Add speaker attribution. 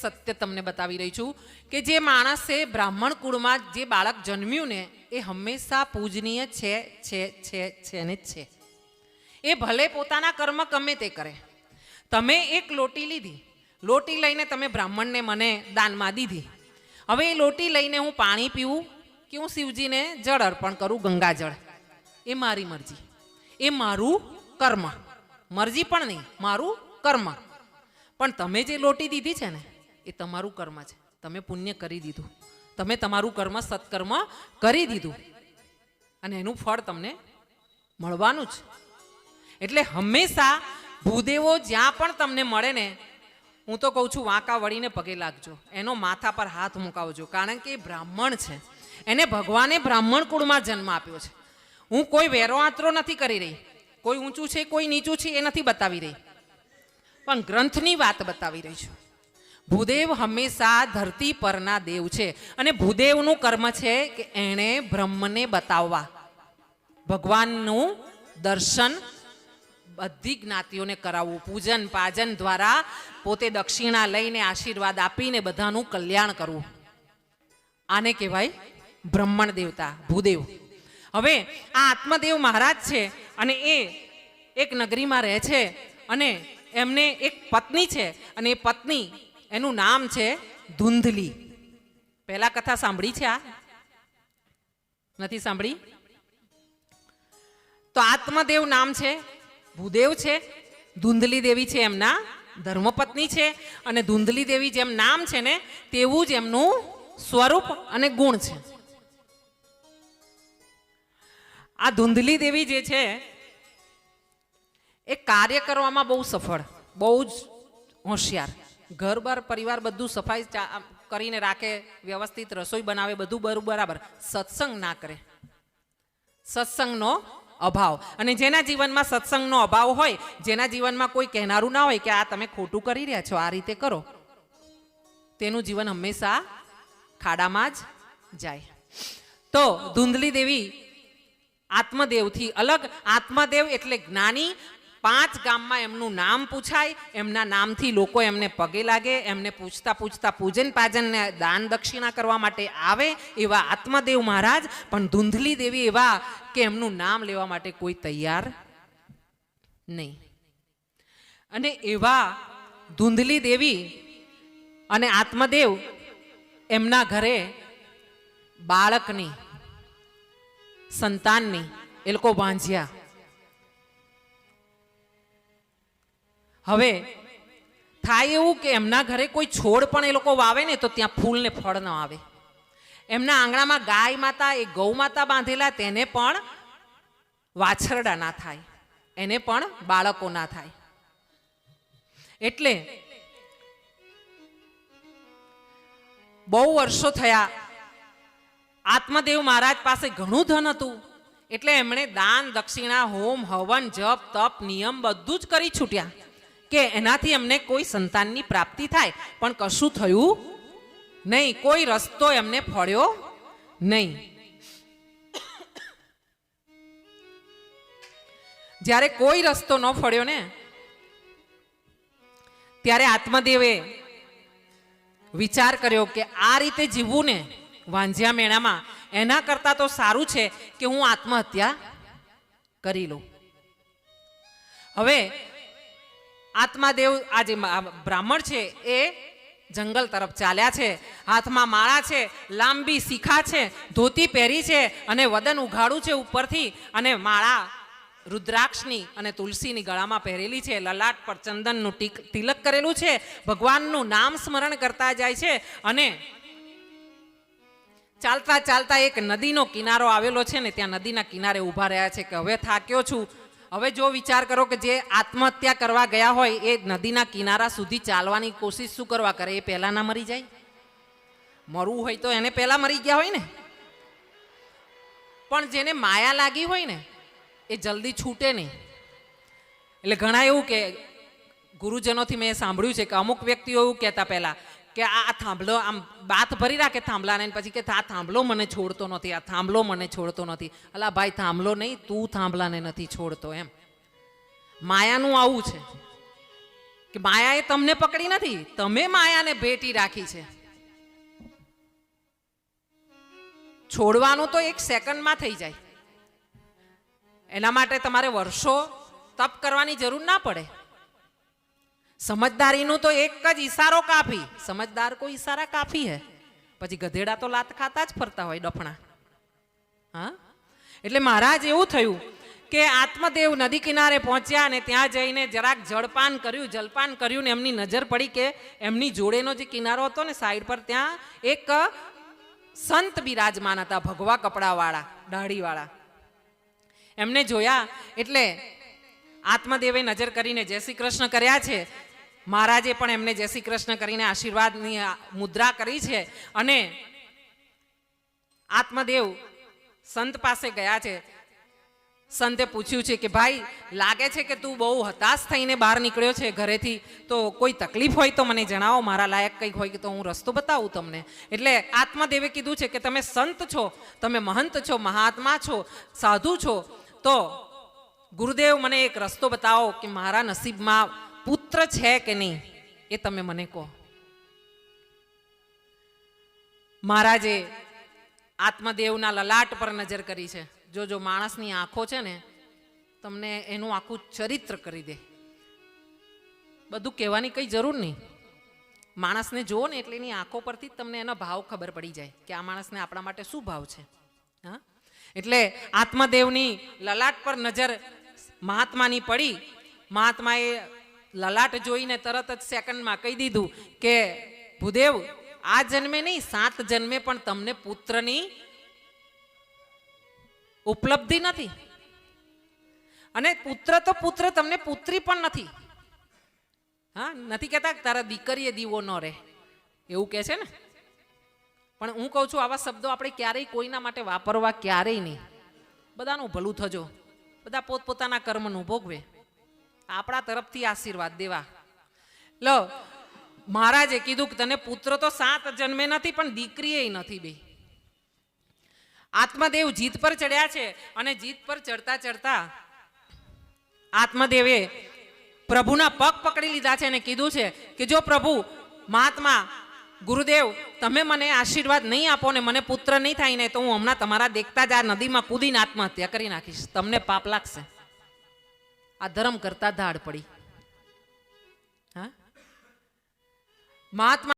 Speaker 1: સત્ય તમને બતાવી રહી છું કે જે માણસે બ્રાહ્મણ કુળમાં જે બાળક જન્મ્યું ને, એ હંમેશા પૂજનીય છે છે છે છે ને છે. એ ભલે પોતાના કર્મ ગમે તે કરે. તમે એક લોટી લીધી. લોટી લઈને તમે બ્રાહ્મણને મને દાનમાં દીધી. હવે એ લોટી લઈને હું પાણી પીવું કે હું શિવજીને જળ અર્પણ કરું ગંગાજળ? એ મારી મરજી. એ મારું કર્મ. મરજી પણ નહીં, મારું કર્મ. પણ તમે જે લોટી દીધી છે ને એ તમારું કર્મ છે. તમે પુણ્ય કરી દીધું. તમે તમારું કર્મ સત્કર્મ કરી દીધું. અને એનું ફળ તમને મળવાનું જ. એટલે હંમેશા ભૂદેવો જ્યાં પણ તમને મળે ને, હું તો કહું છું, વાંકા વળીને પગે લાગજો. એનો માથા પર હાથ મુકાવજો. કારણ કે એ બ્રાહ્મણ છે. એને ભગવાને બ્રાહ્મણ કુળમાં જન્મ આપ્યો છે. હું કોઈ વેરો આંતરો નથી કરી રહી. કોઈ ઊંચું છે, કોઈ નીચું છે, એ નથી બતાવી રહી. પણ ગ્રંથની વાત બતાવી રહી છું. ભૂદેવ હંમેશા ધરતી પરના દેવ છે. અને ભૂદેવનું કર્મ છે કે એણે બ્રહ્મને બતાવવા. ભગવાનનું દર્શન બધી જ્ઞાતિઓને કરાવવું. પૂજન પાજન દ્વારા પોતે દક્ષિણા લઈને આશીર્વાદ આપીને બધાનું કલ્યાણ કરવું. આને કહેવાય બ્રહ્મણ દેવતા, ભૂદેવ. હવે આ આત્મદેવ મહારાજ છે અને એ એક નગરીમાં રહે છે અને એમને એક પત્ની છે અને એ પત્ની એનું નામ છે ધૂંધલી. પહેલા કથા સાંભળી છે આ? નથી સાંભળી? તો આત્મદેવ નામ છે, ભૂદેવ છે, ધુંધલી દેવી છે એમના ધર્મપત્ની છે અને ધુંધલી દેવી જેમ નામ છે ને, તેવું જ એમનું સ્વરૂપ અને ગુણ છે. આ ધુંધલી દેવી જે છે, એ કાર્ય કરવામાં બહુ સફળ, બહુ જ હોશિયાર. ઘર બાર પરિવાર બધું સફાઈ કરીને રાખે, વ્યવસ્થિત રસોઈ બનાવે, બધું બરું બરાબર. સત્સંગ ના કરે. સત્સંગનો અભાવ. અને જેના જીવનમાં સત્સંગનો અભાવ હોય, જેના જીવનમાં કોઈ કહેનારું ના હોય કે આ તમે ખોટું કરી રહ્યા છો, આ રીતે કરો. તેનું જીવન હંમેશા ખાડામાં જ જાય. તો ધૂંધલી દેવી આત્મદેવથી અલગ. આત્મદેવ એટલે જ્ઞાની પાંચ ગામમાં એમનું નામ પૂછાય, એમના નામથી લોકો એમને પગે લાગે, એમને પૂછતા પૂછતા પૂજન પાજનને દાન દક્ષિણા કરવા માટે આવે એવા આત્મદેવ મહારાજ, પણ ધૂંધલી દેવી એવા કે એમનું નામ લેવા માટે કોઈ તૈયાર નહીં. અને એવા ધૂંધલી દેવી અને આત્મદેવ એમના ઘરે બાળકની, સંતાનની, એ લોકો બાંધ્યા હવે, થાય એવું કે એમના ઘરે કોઈ છોડ પણ એ લોકો વાવે ને તો ત્યાં ફૂલ ને ફળ ન આવે. એમના આંગણામાં ગાય માતા, એ ગૌ માતા બાંધેલા તેને પણ વાછરડા ના થાય. એને પણ બાળકો ના થાય. એટલે બહુ વર્ષો થયા આત્મદેવ મહારાજ પાસે ઘણું ધન હતું. એટલે એમણે દાન, દક્ષિણા, હોમ, હવન, જપ, તપ, નિયમ બધું જ કરી છૂટ્યા. કે એનાથી અમને કોઈ સંતાનની પ્રાપ્તિ થાય. પણ કશું થયું નહીં. કોઈ રસ્તો એમને ફળ્યો નહીં. જ્યારે કોઈ રસ્તો ન ફળ્યો ને, ત્યારે આત્મદેવે વિચાર કર્યો કે આ રીતે જીવવું ને વાંઝ્યા મેળામાં એના કરતાં તો સારું છે કે હું આત્મહત્યા કરી લઉં. હવે આત્માદેવ આ જે બ્રાહ્મણ છે, એ જંગલ તરફ ચાલ્યા છે. હાથમાં માળા છે, લાંબી શિખા છે, ધોતી પહેરી છે અને વદન ઉઘાડું છે ઉપરથી અને માળા રુદ્રાક્ષની અને તુલસીની ગળામાં પહેરેલી છે. લલાટ પર ચંદનનું ટીક- તિલક કરેલું છે. ભગવાનનું નામ સ્મરણ કરતા જાય છે અને ચાલતા ચાલતા એક નદીનો કિનારો આવેલો છે ને ત્યાં નદીના કિનારે ઊભા રહ્યા છે કે હવે થાક્યો છું. હવે જો વિચાર કરો કે જે આત્મહત્યા કરવા ગયા હોય, એ નદીના કિનારા સુધી ચાલવાની કોશિશ શું કરવા કરે? એ પહેલા ના મરી જાય? મરવું હોય તો એને પહેલા મરી ગયા હોય ને? પણ જેને માયા લાગી હોય ને, એ જલ્દી છૂટે નહીં. એટલે ઘણા એવું કે, ગુરુજનોથી મેં સાંભળ્યું છે કે અમુક વ્યક્તિઓ એવું કહેતા પહેલા કે આ થાંભલો આમ બાત ભરી રાખે થાંભલાને પછી કે આ થાંભલો મને છોડતો નથી, આ થાંભલો મને છોડતો નથી. અલા ભાઈ, થાંભલો નહીં, તું થાંભલાને નથી છોડતો એમ. માયાનું આવું છે કે માયાએ તમને પકડી નથી, તમે માયાને ભેટી રાખી છે. છોડવાનું તો એક સેકન્ડમાં થઈ જાય. એના માટે તમારે વર્ષો તપ કરવાની જરૂર ના પડે. સમજદારીનું તો એક જ ઈશારો કાફી સમજદાર કોઈ ઈશારા કાફી હે? પછી ગધેડા તો લાત ખાતા જ ફરતા હોય ડફણા. હા? એટલે મહારાજ એવું થયું કે આત્મદેવ નદી કિનારે પહોંચ્યા અને ત્યાં જઈને જરાક જળપાન કર્યું, જલપાન કર્યું ને એમની નજર પડી કે એમની જોડેનો જે કિનારો હતો ને સાઈડ પર ત્યાં એક સંત બિરાજમાન હતા, ભગવા કપડાવાળા, દાઢીવાળા. એમને જોયા એટલે આત્મદેવે નજર કરીને જય શ્રી કૃષ્ણ કર્યા છે. મહારાજે પણ એમને જય શ્રી કૃષ્ણ કરીને આશીર્વાદની મુદ્રા કરી છે અને આત્મદેવ સંત પાસે ગયા છે. સંતે પૂછ્યું છે કે ભાઈ, લાગે છે કે તું બહુ હતાશ થઈને બહાર નીકળ્યો છે ઘરેથી? તો કોઈ તકલીફ હોય તો મને જણાવો, મારા લાયક કંઈક હોય તો હું રસ્તો બતાવું તમને. એટલે આત્મદેવે કીધું છે કે તમે સંત છો, તમે મહંત છો, મહાત્મા છો, સાધુ છો. તો ગુરુદેવ મને એક રસ્તો બતાવો કે મારા નસીબમાં પુત્ર છે કે નહીં, એ તમે મને કહો. મહારાજે આત્મદેવના લલાટ પર નજર કરી છે. જો જો માણસની આંખો છે ને, તમને એનું આખું ચરિત્ર કરી દે. બધું કહેવાની કંઈ જરૂર નહીં. માણસને જુઓ ને એટલે એની આંખો પરથી તમને એનો ભાવ ખબર પડી જાય કે આ માણસને આપણા માટે શું ભાવ છે. હા? એટલે આત્મદેવની લલાટ પર નજર મહાત્માની પડી. મહાત્માએ લલાટ જોઈને તરત જ સેકન્ડમાં કહી દીધું કે, ભૂદેવ, આ જન્મે નહીં, સાત જન્મે, પણ તમને પુત્રની ઉપલબ્ધિ નથી. અને પુત્ર તો પુત્ર, તમને પુત્રી પણ નથી. હા, નથી કહેતા તારા દીકરીએ દીવો ન રહે. એવું કહે છે ને? પણ હું કહું છું, આવા શબ્દો આપણે ક્યારેય કોઈના માટે વાપરવા ક્યારેય નહીં. બધાનું ભલું થજો. બધા પોતપોતાના કર્મનું ભોગવે. આપણા તરફથી આશીર્વાદ દેવા. લો, મહારાજે કીધું કે તને પુત્ર તો સાત જન્મે નથી, પણ દીકરીએ નથી બે. આત્મદેવ જીત પર ચડ્યા છે અને જીત પર ચડતા ચડતા આત્મદેવે પ્રભુના પગ પકડી લીધા છે અને કીધું છે કે જો પ્રભુ, મહાત્મા, ગુરુદેવ, તમે મને આશીર્વાદ નહીં આપો ને મને પુત્ર નહીં થાય ને તો હું હમણાં તમારા દેખતા જ આ નદીમાં કૂદીને આત્મહત્યા કરી નાખીશ. તમને પાપ લાગશે. આ ધર્મ કરતા ધાડ પડી. હા? મહાત્મા